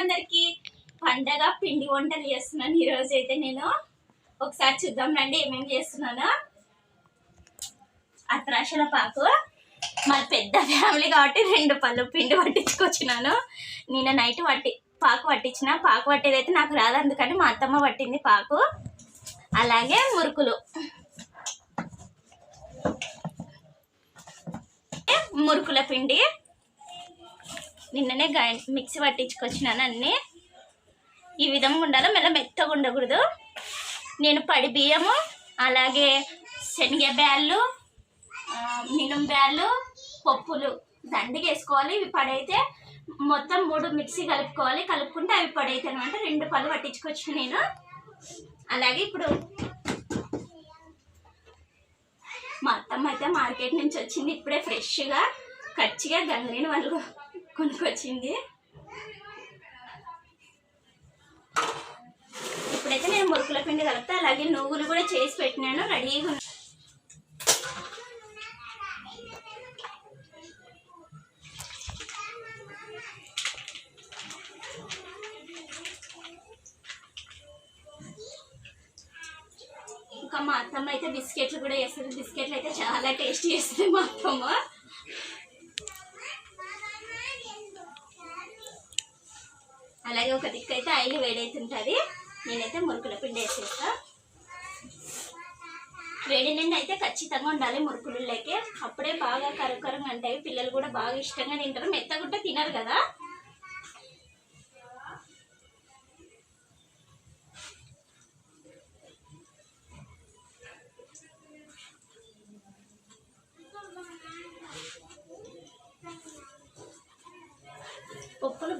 అందరికి పండగ పిండి వంటలు చేస్తున్నాను. ఈరోజు అయితే నేను ఒకసారి చూద్దాం రండి ఏమేమి చేస్తున్నాను. అత్రాశల పాకు. మాది పెద్ద ఫ్యామిలీ కాబట్టి రెండు పళ్ళు పిండి పట్టించుకొచ్చినాను. నేను నైట్ పట్టి పాకు పట్టించిన. పాకు పట్టేదైతే నాకు రాదు అందుకని మా అత్తమ్మ పట్టింది పాకు. అలాగే మురుకులు. మురుకుల పిండి. నిన్ననే గా మిక్సీ పట్టించుకొచ్చినాను అన్నీ. ఈ విధంగా ఉండాలి? మెల్ల మెత్తగా ఉండకూడదు. నేను పడి బియ్యము అలాగే శనగ బ్యాళ్ళు మినుం బ్యాళ్ళు పప్పులు దండిగా వేసుకోవాలి. ఇవి పడైతే మొత్తం మూడు మిక్సీ కలుపుకోవాలి. కలుపుకుంటే అవి పడైతే అనమాట రెండు పళ్ళు పట్టించుకొచ్చిన నేను. అలాగే ఇప్పుడు మా అత్తమ్మ అయితే మార్కెట్ నుంచి వచ్చింది. ఇప్పుడే ఫ్రెష్గా ఖర్చుగా గంగలేని వాళ్ళు కొనుక్కొచ్చింది. ఇప్పుడైతే నేను మురుకుల పిండి కలుపుతా అలాగే నువ్వులు కూడా చేసి పెట్టినాను రెడీగా ఉన్నాయి. ఇంకా మా అత్తమ్మ అయితే బిస్కెట్లు కూడా వేస్తుంది బిస్కెట్లు అయితే చాలా టేస్టీ చేస్తుంది మా అత్తమ్మ. అలాగే ఒక దిక్కు అయితే ఆయిల్ వేడైతుంటుంది. నేనైతే మురుకుల పిండి వేసేస్తా. వేడి నిండి అయితే ఖచ్చితంగా ఉండాలి మురుకులు లేకే. అప్పుడే బాగా కరకరంగా ఉంటాయి. పిల్లలు కూడా బాగా ఇష్టంగా తింటారు. మెత్తగుంటే తినరు కదా.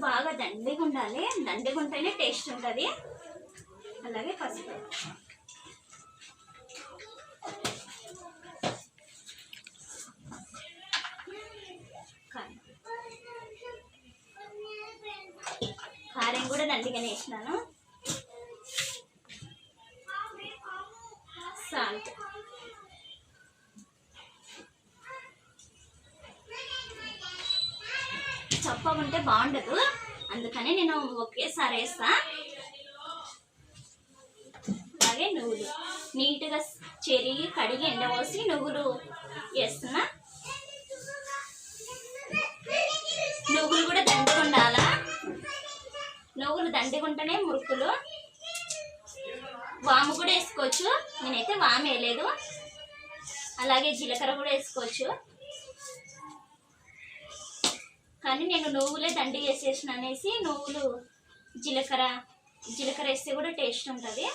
బాగా దండిగా ఉండాలి. దండిగా ఉంటేనే టేస్ట్ ఉంటుంది. అలాగే పసుపు. కారం. కూడా దండిగానే వేసినాను. బాగుండదు. అందుకని నేను ఒకేసారి వేస్తా. అలాగే నువ్వులు. నీట్గా చెరిగి కడిగి ఎండవోసి నువ్వులు వేస్తున్నా. నువ్వులు కూడా దండిగా ఉండాలా నువ్వులు దండిగా ఉంటేనే మురుకులు. వాము కూడా వేసుకోవచ్చు. నేనైతే వాము వేయలేదు. అలాగే జీలకర్ర కూడా వేసుకోవచ్చు. కానీ నేను నువ్వులే దండి చేసేసిన అనేసి నువ్వులు జీలకర్ర జీలకర్ర వేస్తే కూడా టేస్ట్ ఉంటుంది.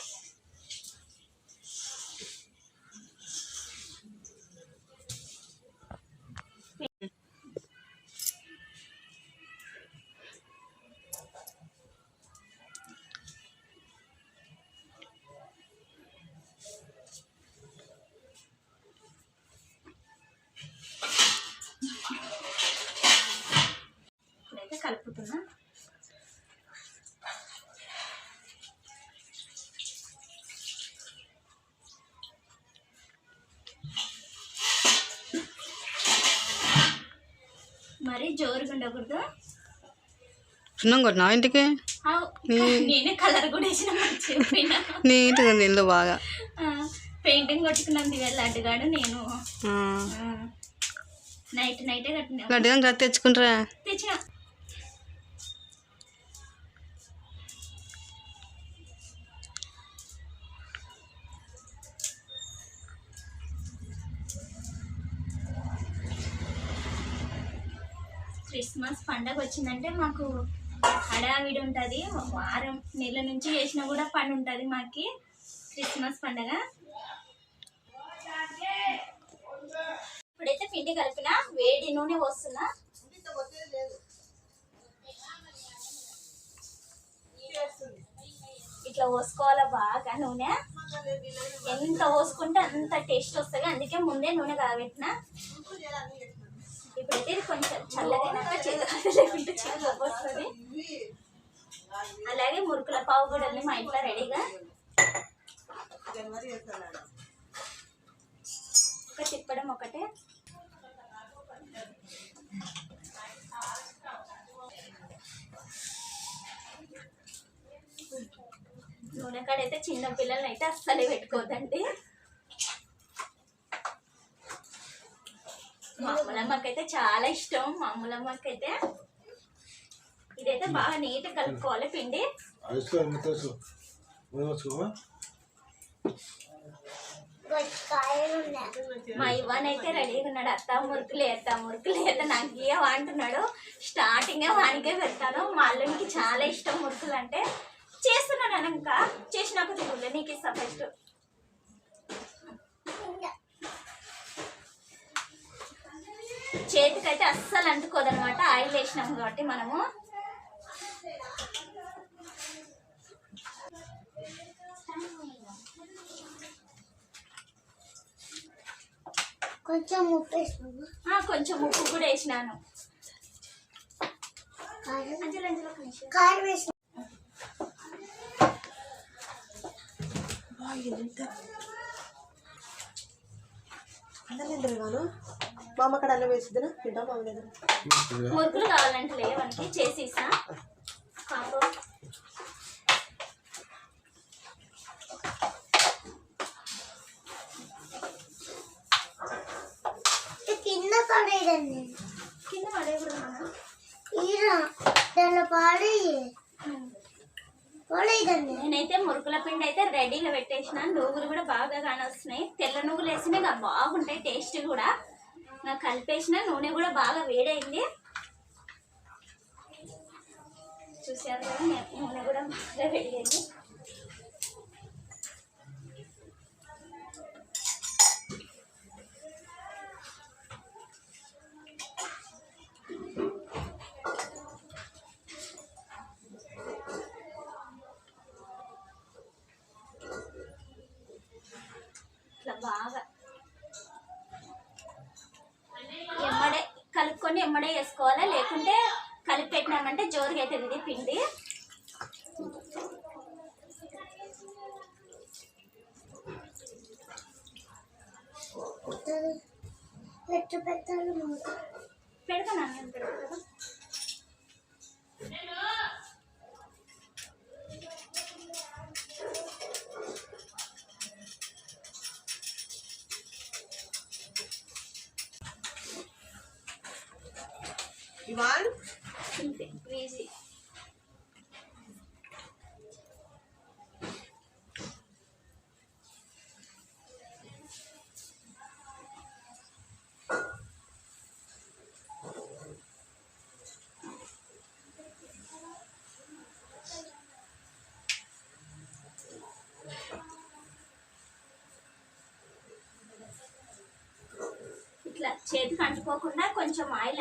ఉండకూడదు సున్నం కొట్టినావా ఇంటికి? నేనే కలర్ కూడా వేసిన నీట్గా బాగా. పెయింటింగ్ కొట్టుకున్నాను నేను. నైట్ నైటే కట్టినా. తెచ్చుకుంటారా? తెచ్చిన. క్రిస్మస్ పండగ వచ్చిందంటే మాకు హడావిడి ఉంటుంది. వారం నెల నుంచి చేసినా కూడా పని ఉంటుంది మాకి క్రిస్మస్ పండగ. ఇప్పుడైతే పిండి కలిపిన వేడి నూనె పోస్తున్నా. ఇట్లా పోసుకోవాలా బాగా నూనె? ఎంత పోసుకుంటే అంత టేస్ట్ వస్తుంది. అందుకే ముందే నూనె కాబెట్టిన ఇప్పుడైతే కొంచెం చల్లగైనాక చేతులు చేతులు వస్తుంది అలాగే మురుకుల పావు కూడా ఉంది మా ఇంట్లో రెడీగా. ఒక తిప్పడం ఒకటే. నూనె కాడైతే చిన్న పిల్లల్ని అయితే అస్సలే పెట్టుకోవద్దండి మా చాలా ఇష్టం. మా అమ్మలమ్మకి అయితే ఇదైతే బాగా నీట్గా కలుపుకోవాలి పిండి. మా ఇవ్వన్ అయితే రెడీగా ఉన్నాడు. అత్త మురుకులు అత్త మురుకులు అయితే నాకు ఇయ్యవా అంటున్నాడు స్టార్టింగ్ వానికే పెడతాను. మా అల్లునికి చాలా ఇష్టం మురుకులు అంటే చేస్తున్నాను చేసినాక తిరుగులే నీకు ఇస్తా ఫస్ట్ చేతికైతే అస్సలు అంటుకోదనమాట ఆయిల్ వేసినాం కాబట్టి మనము. కొంచెం ఉప్పు కొంచెం ఉప్పు కూడా వేసినాను. కారం. అంజలి మా అమ్మ అక్కడ అన్నం వేసిద్దినా? తింటాం మా లేదు మురుకులు కావాలంటే లేవనికి చేసి ఇస్తా. కింద పడేదండి కింద పడేయకూడదు పాడి నేనైతే మురుకుల పిండి అయితే రెడీగా పెట్టేసిన నువ్వులు కూడా బాగా కానొస్తున్నాయి. తెల్ల నువ్వులు వేసినాయి బాగుంటాయి టేస్ట్ కూడా. కలిపేసిన నూనె కూడా బాగా వేడైంది. చూసారు కదా నూనె కూడా బాగా వేడైంది. ఇట్లా బాగా కలుపుకొని ఎమ్మడే వేసుకోవాలా? లేకుంటే కలిపి పెట్టినామంటే జోరుగా అవుతుంది ఇది పిండి. పెట్టాలి పెడతాను నేను పెడతా కదా ఇవాన్ ఇంతే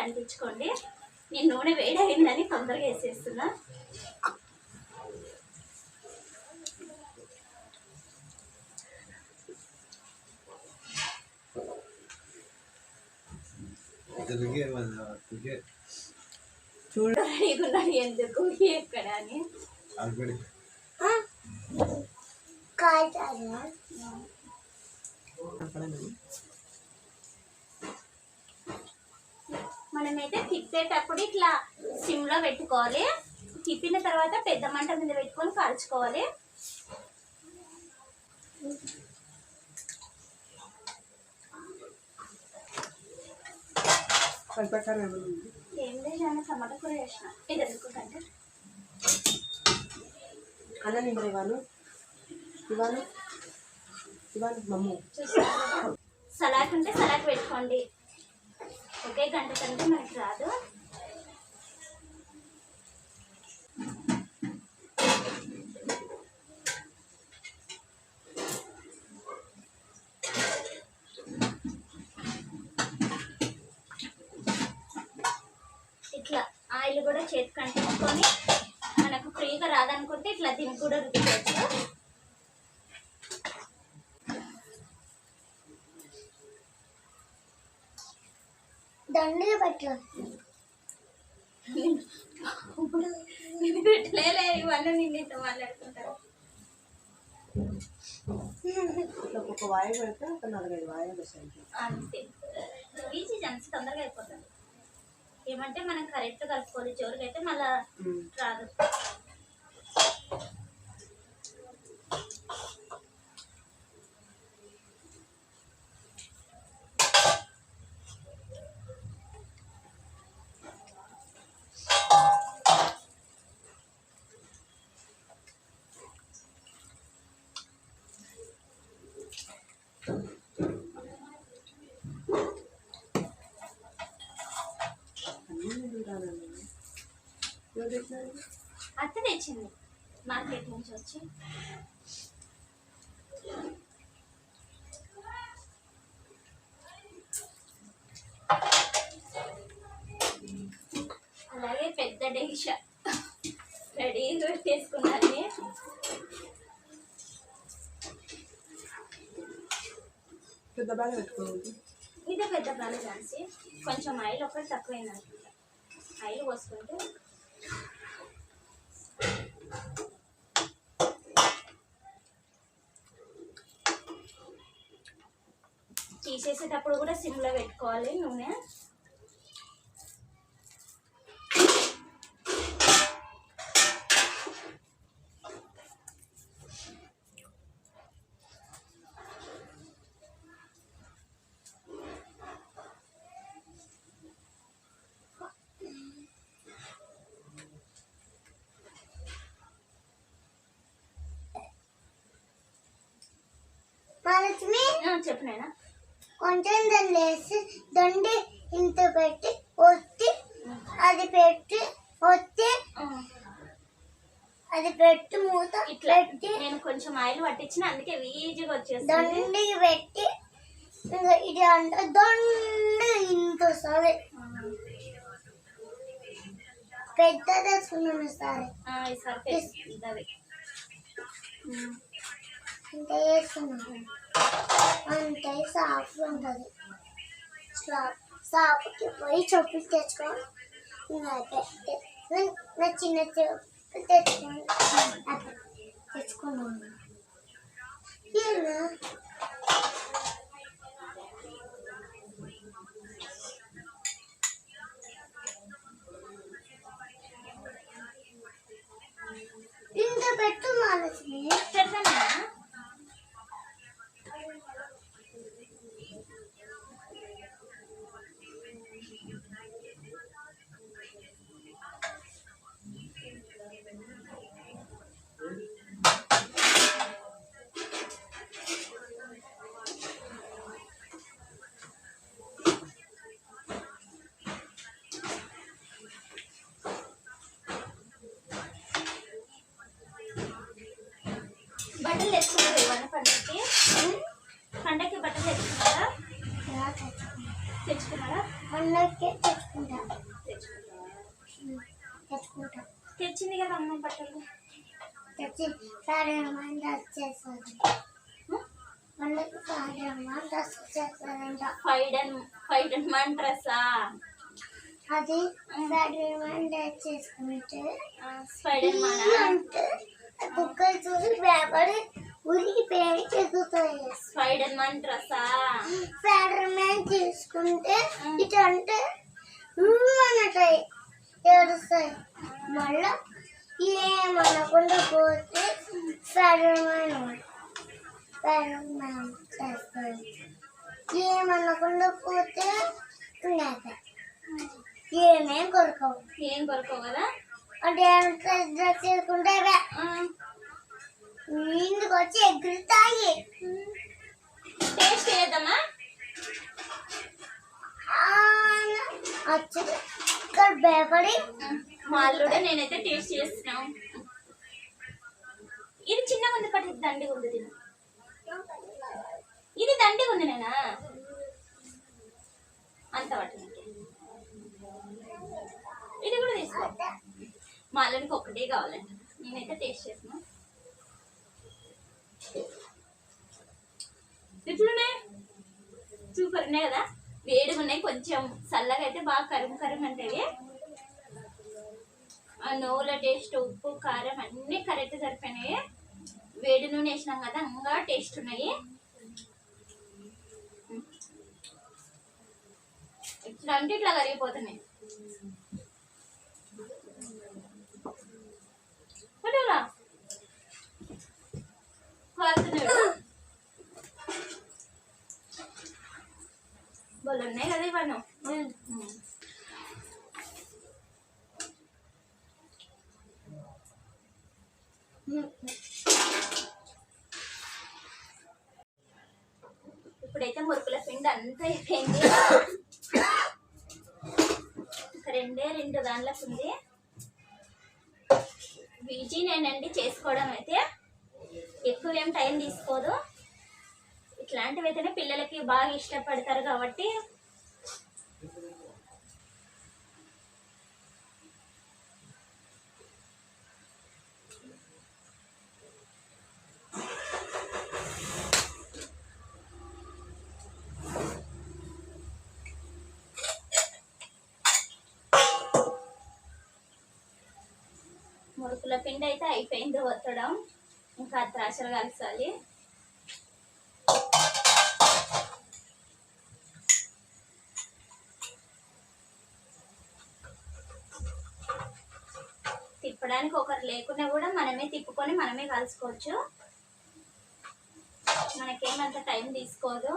అంటించుకోండి నేను నూనె వేడైందని తొందరగా వేసేస్తున్నా. ఇతనికి ఎందుకు? ఎక్కడ అని. మనమైతే తిప్పేటప్పుడు ఇట్లా సిమ్లో పెట్టుకోవాలి. తిప్పిన తర్వాత పెద్ద మంట మీద పెట్టుకొని కాల్చుకోవాలి. ఏం లేదు టమాటా కూర చేసిన? ఇది ఎందుకుంటే అన్నం మమ్ము సలాడ్ ఉంటే సలాడ్ పెట్టుకోండి. ఒకే గంట కంటే మనకి రాదు. ఇట్లా ఆయిల్ కూడా చేతికి అంటించుకొని మనకు ఫ్రీగా రాదనుకుంటే ఇట్లా దీనికి కూడా రుద్దుకోవచ్చు ఇది పెట్టలేలే ఇవన్నీ నేను నీతో మాట్లాడుకుంటాను ఇట్లా ఒక్కొక్క వాయి పెడితే ఒక నాలుగైదు వాయిలు వస్తాయి అంతే. ఈజీ జన్స్ తొందరగా అయిపోతుంది. ఏమంటే మనం కరెక్ట్ కలుపుకోవాలి జోరుగా అయితే మళ్ళా రాదు. తెచ్చినారు అత్త తెచ్చింది మార్కెట్ నుంచి వచ్చి. అలాగే పెద్ద డేష రెడీ పెట్టేసుకున్నాను పెద్ద బ్యాగ్ పెట్టుకోవాలి ఇదే పెద్ద ప్రాణి ఝాన్సీ. కొంచెం ఆయిల్ ఒకటి తక్కువైంది అనుకుంటా. ఆయిల్ పోసుకుంటే తీసేసేటప్పుడు కూడా సిమ్లో పెట్టుకోవాలి నూనె. మహాలక్ష్మి చెప్పు నాయనా. కొంచెం దాన్ని వేసి దొండి ఇంత పెట్టి ఒత్తి అది పెట్టి ఒత్తి అది పెట్టి మూత ఇట్లా పెట్టి నేను కొంచెం ఆయిల్ పట్టించిన అందుకే ఈజీగా వచ్చేస్తుంది దొండికి పెట్టి ఇది అంటే దొండి ఇంత వస్తుంది. పెద్ద తెచ్చుకున్నాను ఈసారి పెద్దది. ఉమ్. ఇంత వేసుకున్నాను అంటే సాఫ్ ఉంటుంది. సాపుకి పోయి చెప్పులు తెచ్చుకోవాలి నా- చిన్న చెప్పు తెచ్చుకోండి తెచ్చుకున్నాను. ఏనా? ఇంత పెట్టు మాలసి పెడతానా? డ్రెస్సా అది స్పైడర్ అంటే కుక్కలు చూసి భయపడి ఉరికి పేరు ఎదుగుతాయి స్పైడర్ మన్ డ్రెస్సా స్పైడర్ మ్యాన్ తీసుకుంటే ఇటు అంటే ఏడుస్తాయి. మళ్ళా ఏమనకుండా పోతే స్పైడర్ మ్యాన్ చేస్తుంది ఏమనకుండా పోతే ఇంకా ఏమేం కొరకవు. ఏం కొరకవు కదా? అంటే డ్రెస్ చేసుకుంటే ఇందుకు వచ్చి ఎగురుతాయి. టేస్ట్ చేద్దామా? వచ్చి ఇక్కడ భయపడి మా అల్లుడే నేనైతే టేస్ట్ చేస్తున్నాం. ఇది చిన్నగా ఉంది పట్టి దండి ఉంది తిను. ఇది దండి ఉంది నేనా అంత పట్టు ఇది కూడా తీసుకో. మా అల్లునికి ఒకటే కావాలంట. నేనైతే టేస్ట్ చేస్తున్నా. ఎట్లున్నాయి సూపర్ ఉన్నాయి కదా? వేడిగా ఉన్నాయి కొంచెం చల్లగా అయితే బాగా కరుగు కరుగు అంటే ఆ నోవుల టేస్ట్ ఉప్పు కారం అన్నీ కరెక్ట్ సరిపోయినాయి. వేడి నూనె వేసినాం కదా ఇంకా టేస్ట్ ఉన్నాయి. ఇట్లా అంటే ఇట్లా కరిగిపోతున్నాయి. పట్టురా. ఉన్నాయి కదా ఇవన్నీ. ఇప్పుడైతే మురుకుల పిండి అంతా అయిపోయింది. రెండే రెండు దానిలోకి ఉంది. బీజీ నేనండి చేసుకోవడం అయితే. ఎక్కువ ఏం టైం తీసుకోదు. ఇట్లాంటివి అయితేనే పిల్లలకి బాగా ఇష్టపడతారు కాబట్టి మురుకుల పిండి అయితే అయిపోయింది ఒత్తడం. ఇంకా త్రాసలు కలసాలి తిప్పడానికి ఒకరు లేకున్నా కూడా మనమే తిప్పుకొని మనమే కలుసుకోవచ్చు మనకేమంత టైం తీసుకోదు.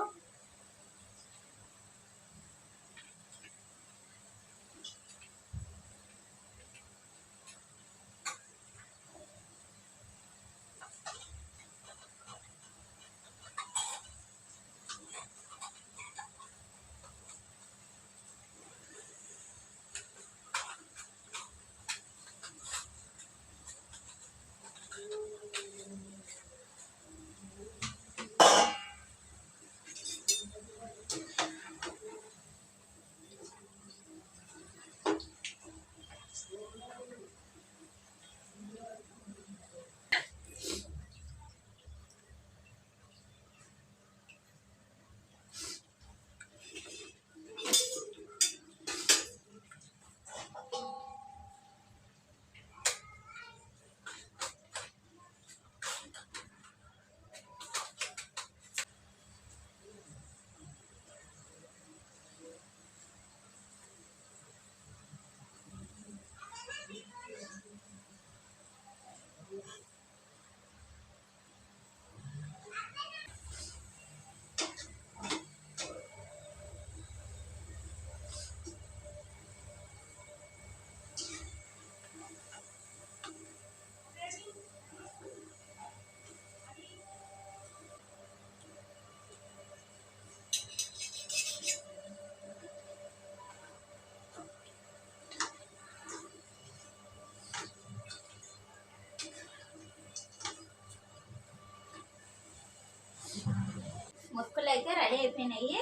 ముక్కలు అయితే రెడీ అయిపోయినాయి.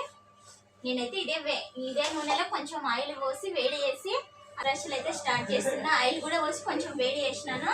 నేనైతే ఇదే వే ఇదే నూనెలో కొంచెం ఆయిల్ పోసి వేడి చేసి అరసలు అయితే స్టార్ట్ చేస్తున్నా. ఆయిల్ కూడా పోసి కొంచెం వేడి చేసినాను.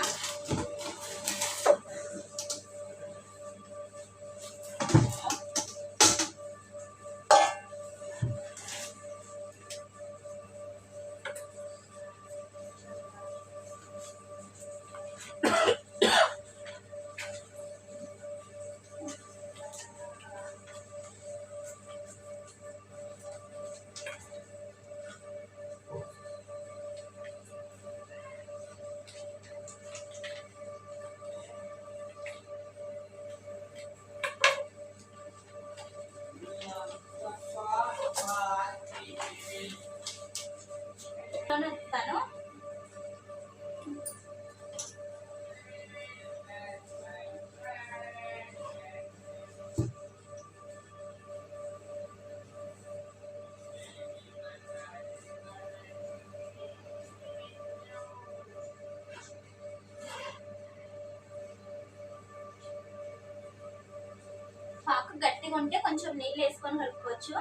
గట్టిగా ఉంటే కొంచెం నీళ్ళు వేసుకొని కలుపుకోవచ్చు.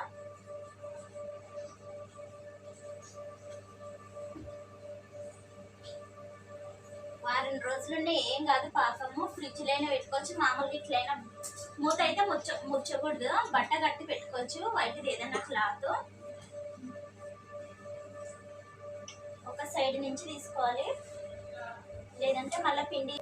వారం రోజులుండే ఏం కాదు పాపము ఫ్రిడ్జ్లో అయినా పెట్టుకోవచ్చు. మామూలుగా ఇట్లయినా మూత అయితే ముచ్చ ముచ్చకూడదు. బట్ట కట్టి పెట్టుకోవచ్చు. వైట్ది ఏదైనా క్లాత్. ఒక సైడ్ నుంచి తీసుకోవాలి. లేదంటే మళ్ళీ పిండి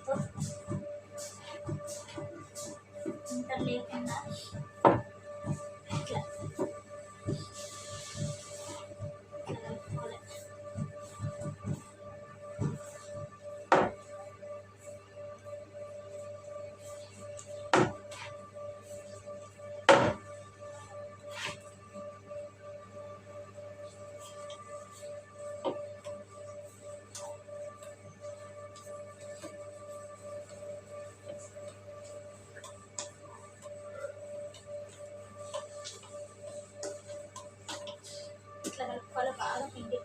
బాగా ఇట్లా కలుపుకోవాలి బాగా పిండి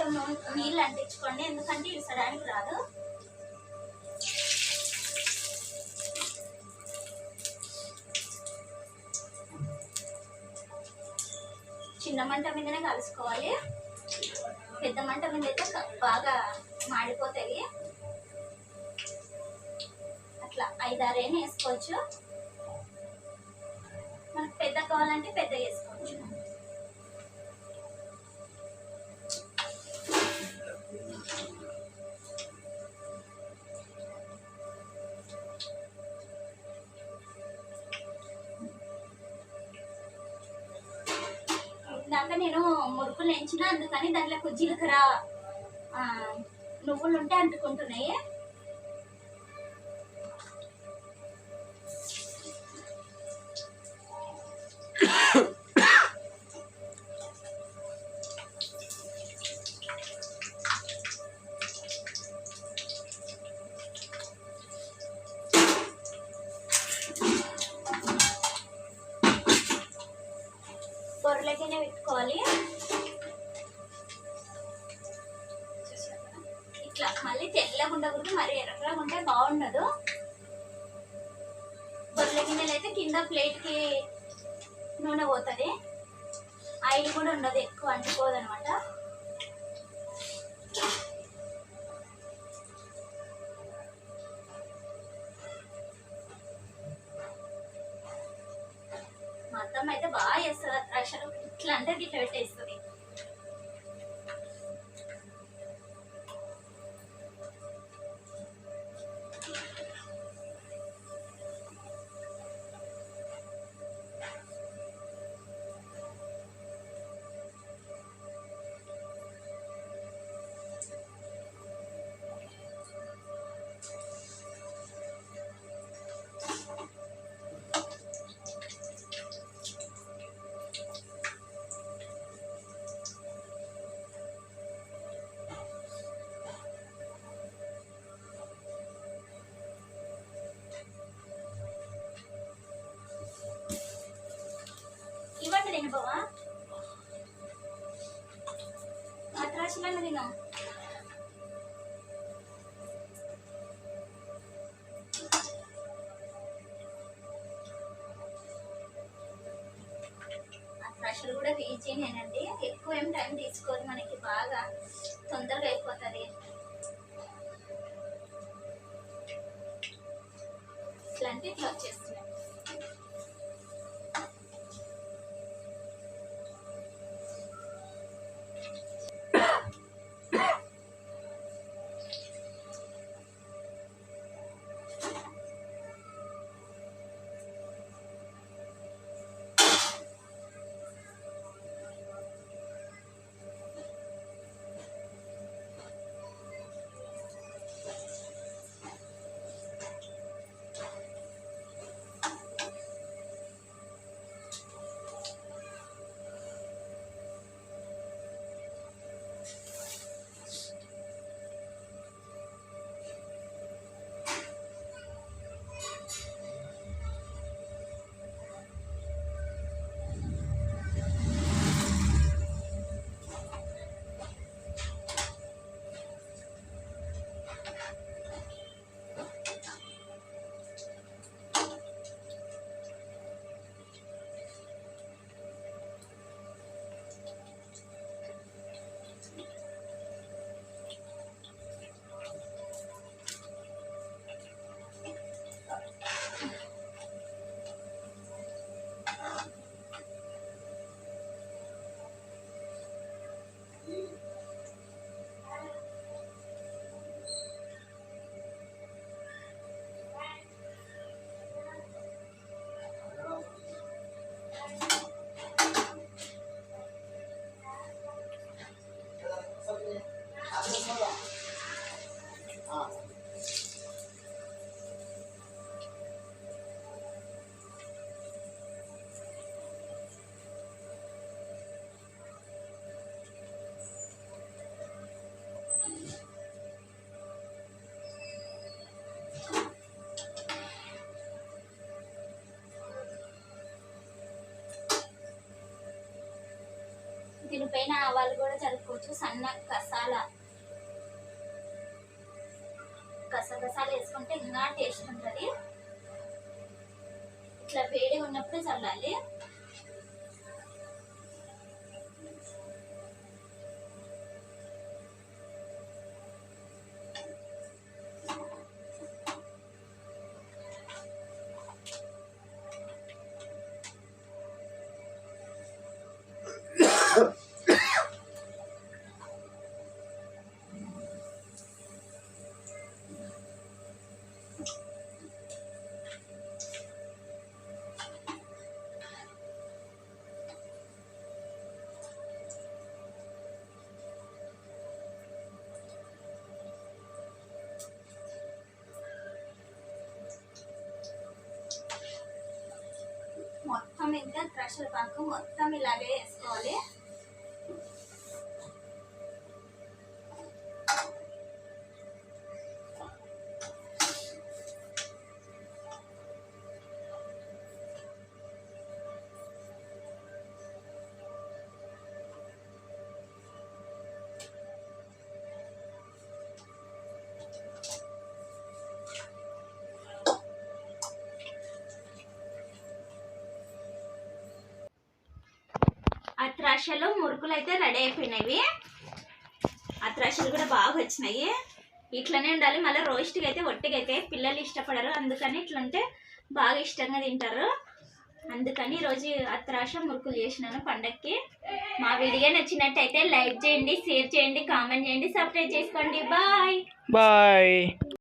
కొంచెం నీళ్ళు అంటించుకోండి. ఎందుకంటే ఇసడానికి రాదు. చిన్న మంట మీదనే కలుసుకోవాలి. పెద్ద మంట మీద అయితే బాగా మాడిపోతాయి. అట్లా ఐదారేని వేసుకోవచ్చు. మనకు పెద్ద కావాలంటే పెద్ద వేసుకోవచ్చు. నేను మురుకులు ఎంచిన అందుకని దాంట్లో జీలకర్ర నువ్వులు ఉంటే అంటుకుంటున్నాయి. ఇట్లా మళ్ళీ తెల్లగా ఉండకూడదు మరి ఎర్రగా ఉంటే బాగుండదు. బొర్రెల గిన్నెలు అయితే కింద ప్లేట్కి నూనె పోతుంది. ఆయిల్ కూడా ఉండదు ఎక్కువ అంటుకోదు అనమాట ఈజీనేనండి ఎక్కువ ఏం టైం తీసుకోదు మనకి బాగా తొందరగా అయిపోతుంది. దీనిపైన ఆవాలు కూడా చల్లుకోవచ్చు సన్న కసాల. కసగసాలు వేసుకుంటే ఇంకా టేస్ట్ ఉంటుంది. ఇట్లా వేడి ఉన్నప్పుడు చల్లాలి. మొత్తం ఇంకా క్రషర్ పాకు మొత్తం ఇలాగే వేసుకోవాలి. ఆ మురుకులు అయితే రెడీ అయిపోయినవి ఆ కూడా బాగా వచ్చినాయి. ఇట్లనే ఉండాలి. మళ్ళీ రోస్ట్గా అయితే ఒట్టిగైతే అయితే పిల్లలు ఇష్టపడరు. అందుకని ఇట్లుంటే బాగా ఇష్టంగా తింటారు. అందుకని ఈరోజు అత్రాశ మురుకులు చేసినాను పండక్కి. మా వీడియో నచ్చినట్టయితే లైక్ చేయండి షేర్ చేయండి కామెంట్ చేయండి సబ్స్క్రైబ్ చేసుకోండి. బాయ్! బాయ్!